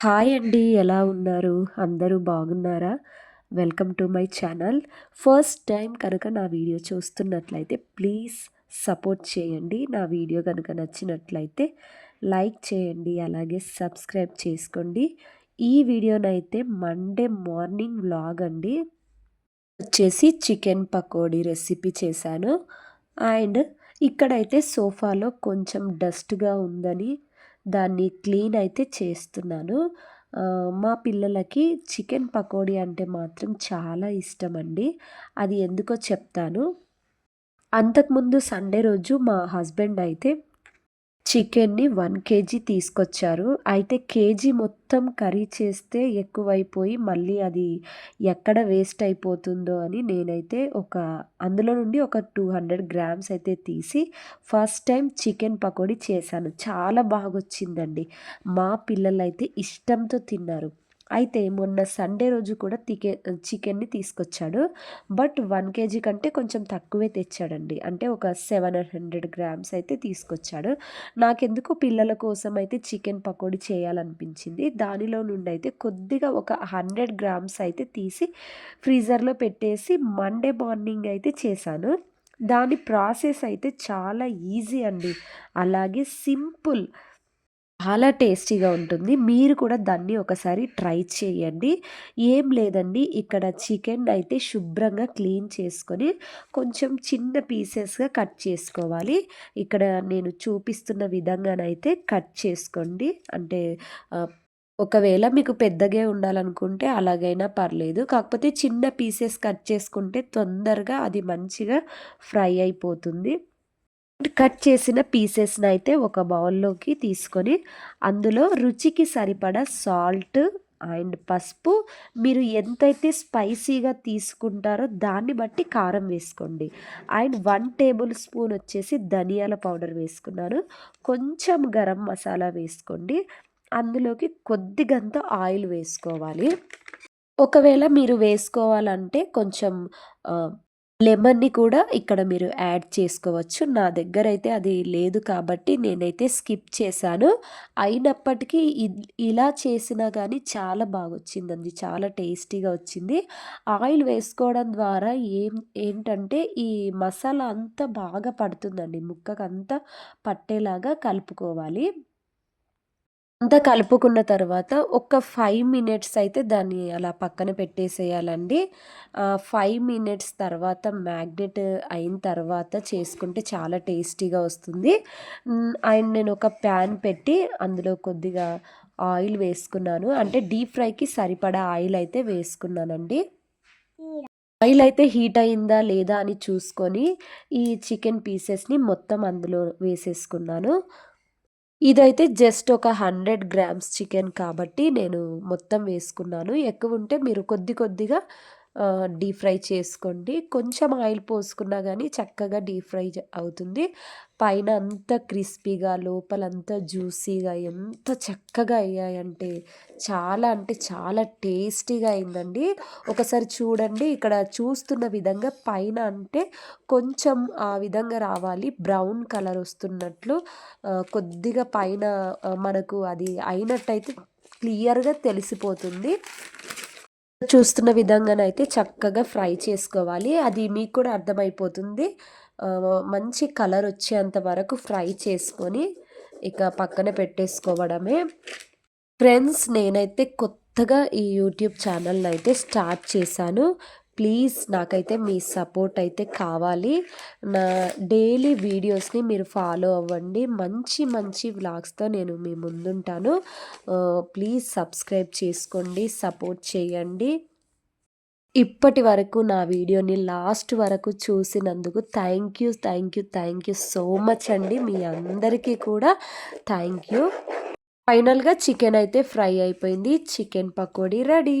Hi అండి. ఎలా ఉన్నారు? అందరూ బాగున్నారా? Welcome to my channel. First time కనుక నా వీడియో చూస్తున్నట్లయితే ప్లీజ్ సపోర్ట్ చేయండి. నా వీడియో కనుక నచ్చినట్లయితే లైక్ చేయండి. అలాగే సబ్స్క్రైబ్ చేసుకోండి. ఈ వీడియోనైతే మండే మార్నింగ్ వ్లాగ్ అండి. వచ్చేసి చికెన్ పకోడీ రెసిపీ చేశాను. అండ్ ఇక్కడైతే సోఫాలో కొంచెం డస్ట్‌గా ఉందని దాన్ని క్లీన్ అయితే చేస్తున్నాను. మా పిల్లలకి చికెన్ పకోడీ అంటే మాత్రం చాలా ఇష్టమండి. అది ఎందుకో చెప్తాను. అంతకుముందు సండే రోజు మా హస్బెండ్ అయితే చికెన్‌ని వన్ కేజీ తీసుకొచ్చారు. అయితే కేజీ మొత్తం కర్రీ చేస్తే ఎక్కువైపోయి మళ్ళీ అది ఎక్కడ వేస్ట్ అయిపోతుందో అని నేనైతే ఒక అందులో నుండి ఒక టూ హండ్రెడ్ గ్రామ్స్ అయితే తీసి ఫస్ట్ టైం చికెన్ పకోడీ చేశాను. చాలా బాగొచ్చిందండి. మా పిల్లలైతే ఇష్టంతో తిన్నారు. అయితే మొన్న సండే రోజు కూడా తికె చికెన్‌ని తీసుకొచ్చాడు. బట్ వన్ కేజీ కంటే కొంచెం తక్కువే తెచ్చాడండి. అంటే ఒక సెవెన్ హండ్రెడ్ గ్రామ్స్ అయితే తీసుకొచ్చాడు. నాకెందుకు పిల్లల కోసం అయితే చికెన్ పకోడీ చేయాలనిపించింది. దానిలో నుండి అయితే కొద్దిగా ఒక హండ్రెడ్ గ్రామ్స్ అయితే తీసి ఫ్రీజర్‌లో పెట్టేసి మండే మార్నింగ్ అయితే చేశాను. దాని ప్రాసెస్ అయితే చాలా ఈజీ అండి. అలాగే సింపుల్. చాలా టేస్టీగా ఉంటుంది. మీరు కూడా దాన్ని ఒకసారి ట్రై చేయండి. ఏం లేదండి ఇక్కడ చికెన్ అయితే శుభ్రంగా క్లీన్ చేసుకొని కొంచెం చిన్న పీసెస్‌గా కట్ చేసుకోవాలి. ఇక్కడ నేను చూపిస్తున్న విధంగానైతే కట్ చేసుకోండి. అంటే ఒకవేళ మీకు పెద్దగా ఉండాలనుకుంటే అలాగైనా పర్లేదు. కాకపోతే చిన్న పీసెస్ కట్ చేసుకుంటే తొందరగా అది మంచిగా ఫ్రై అయిపోతుంది. కట్ చేసిన పీసెస్ని అయితే ఒక బౌల్‌లోకి తీసుకొని, అందులో రుచికి సరిపడా సాల్ట్ అండ్ పసుపు మీరు ఎంతైతే స్పైసీగా తీసుకుంటారో దాన్ని బట్టి కారం వేసుకోండి. అండ్ వన్ టేబుల్ స్పూన్ వచ్చేసి ధనియాల పౌడర్ వేసుకున్నాను. కొంచెం గరం మసాలా వేసుకోండి. అందులోకి కొద్దిగంత ఆయిల్ వేసుకోవాలి. ఒకవేళ మీరు వేసుకోవాలంటే కొంచెం లెమన్‌ని కూడా ఇక్కడ మీరు యాడ్ చేసుకోవచ్చు. నా దగ్గర అయితే అది లేదు కాబట్టి నేనైతే స్కిప్ చేశాను. అయినప్పటికీ ఇలా చేసినా కానీ చాలా బాగా వచ్చిందండి చాలా టేస్టీగా వచ్చింది. ఆయిల్ వేసుకోవడం ద్వారా ఏం ఏంటంటే ఈ మసాలా అంతా బాగా పడుతుందండి. ముక్కకంతా పట్టేలాగా కలుపుకోవాలి. అంతా కలుపుకున్న తర్వాత ఒక ఫైవ్ మినిట్స్ అయితే దాన్ని అలా పక్కన పెట్టేసేయాలండి. ఫైవ్ మినిట్స్ తర్వాత మ్యాగ్నెట్ అయిన తర్వాత చేసుకుంటే చాలా టేస్టీగా వస్తుంది. అండ్ నేను ఒక ప్యాన్ పెట్టి అందులో కొద్దిగా ఆయిల్ వేసుకున్నాను. అంటే డీప్ ఫ్రైకి సరిపడా ఆయిల్ అయితే వేసుకున్నానండి. ఆయిల్ అయితే హీట్ అయిందా లేదా అని చూసుకొని ఈ చికెన్ పీసెస్‌ని మొత్తం అందులో వేసేసుకున్నాను. ఇదైతే జస్ట్ ఒక హండ్రెడ్ గ్రామ్స్ చికెన్ కాబట్టి నేను మొత్తం వేసుకున్నాను. ఎక్కువ ఉంటే మీరు కొద్ది కొద్దిగా డీప్ ఫ్రై చేసుకోండి. కొంచెం ఆయిల్ పోసుకున్నా కానీ చక్కగా డీప్ ఫ్రై అవుతుంది. పైన అంతా క్రిస్పీగా లోపలంతా జ్యూసీగా ఎంత చక్కగా అయ్యాయంటే చాలా అంటే చాలా టేస్టీగా అయిందండి. ఒకసారి చూడండి ఇక్కడ చూస్తున్న విధంగా పైన అంటే కొంచెం ఆ విధంగా రావాలి. బ్రౌన్ కలర్ వస్తున్నట్లు కొద్దిగా పైన మనకు అది అయినట్టయితే క్లియర్‌గా తెలిసిపోతుంది. చూస్తున్న విధంగానైతే చక్కగా ఫ్రై చేసుకోవాలి. అది మీకు కూడా అర్థమైపోతుంది. మంచి కలర్ వచ్చేంత వరకు ఫ్రై చేసుకొని ఇక పక్కన పెట్టేసుకోవడమే. ఫ్రెండ్స్ నేనైతే కొత్తగా ఈ యూట్యూబ్ ఛానల్ని అయితే స్టార్ట్ చేశాను. ప్లీజ్ నాకైతే మీ సపోర్ట్ అయితే కావాలి. నా డైలీ వీడియోస్‌ని మీరు ఫాలో అవ్వండి. మంచి మంచి వ్లాగ్స్‌తో నేను మీ ముందుంటాను. ప్లీజ్ సబ్స్క్రైబ్ చేసుకోండి. సపోర్ట్ చేయండి. ఇప్పటి వరకు నా వీడియోని లాస్ట్ వరకు చూసినందుకు thank you. Thank you. Thank you so much అండి. మీ అందరికీ కూడా థ్యాంక్ యూ. ఫైనల్‌గా చికెన్ అయితే ఫ్రై అయిపోయింది. Chicken pakodi ready.